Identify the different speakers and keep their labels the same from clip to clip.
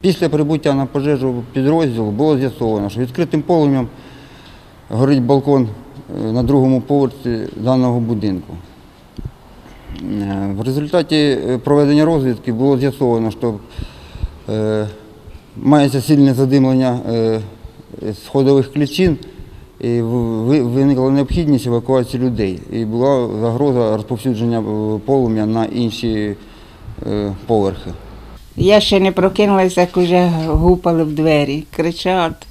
Speaker 1: Після прибуття на пожежу підрозділу було з'ясовано, що відкритим полум'ям горить балкон е, на другому поверсі даного будинку. Е, В результаті е, проведення розвідки було з'ясовано, що мається сильне задимлення сходових клічин, і виникла необхідність евакуації людей. І була загроза розповсюдження полум'я на інші поверхи.
Speaker 2: Я ще не прокинулася, як уже гупали в двері, кричать.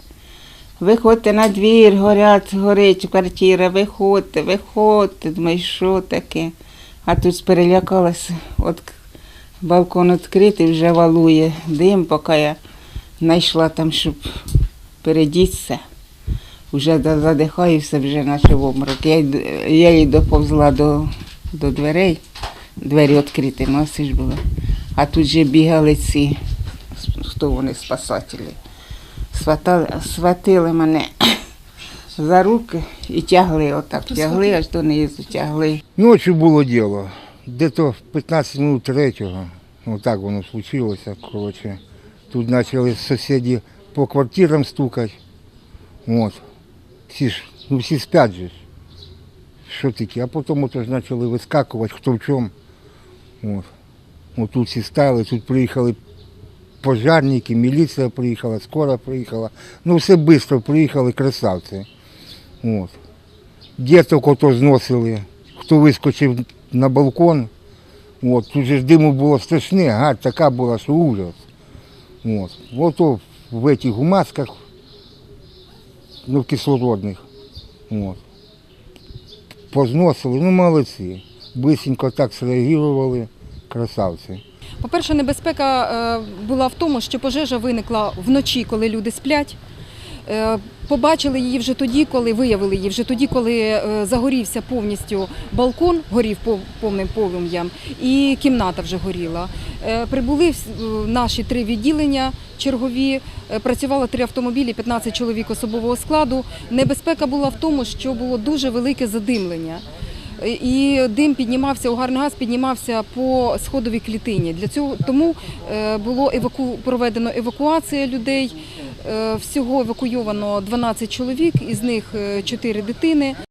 Speaker 2: Виходьте на двір, горять, горить квартира, виходьте, виходьте. Думаю, що таке? А тут перелякалася. От балкон відкритий, вже валує дим, поки я знайшла там, щоб передітися. Вже задихаюся, вже наче в обморок. Я, я їй доповзла до, до дверей, двері відкриті, все ж було. А тут же бігали ці, хто вони, спасателі. Сватали, сватили мене за руки і тягли, отак тягли, аж донизу тягли.
Speaker 3: Ночью було діло. В 15 минут третього. Ну так воно случилося. Коротше. Тут почали сусіди по квартирам стукати. От. Всі ж, ну всі спять же. Що таке? А потім ото ж почали вискакувати, хто в чому. От. Тут всі стали, тут приїхали пожарники, міліція приїхала, скоро приїхала. Ну все швидко приїхали красавці. От. Діток ото зносили, хто вискочив на балкон. От, тут же диму було страшне, гад така була, що ужас. От. Ото в этих масках, ну, кислородних. От. Позносили, ну молодці. Бисенько так среагували, красавці.
Speaker 4: По-перше, небезпека е, була в тому, що пожежа виникла вночі, коли люди сплять. Е, Побачили її вже тоді, коли виявили її вже тоді, коли е, загорівся повністю балкон, горів пов- повним полум'ям, і кімната вже горіла. Прибули наші три відділення чергові, працювало три автомобілі, 15 чоловік особового складу. Небезпека була в тому, що було дуже велике задимлення. І дим піднімався, угарний газ піднімався по сходовій клітині. Для цього тому е, було еваку... проведено евакуація людей. Е, Всього евакуйовано 12 чоловік, із них 4 дитини.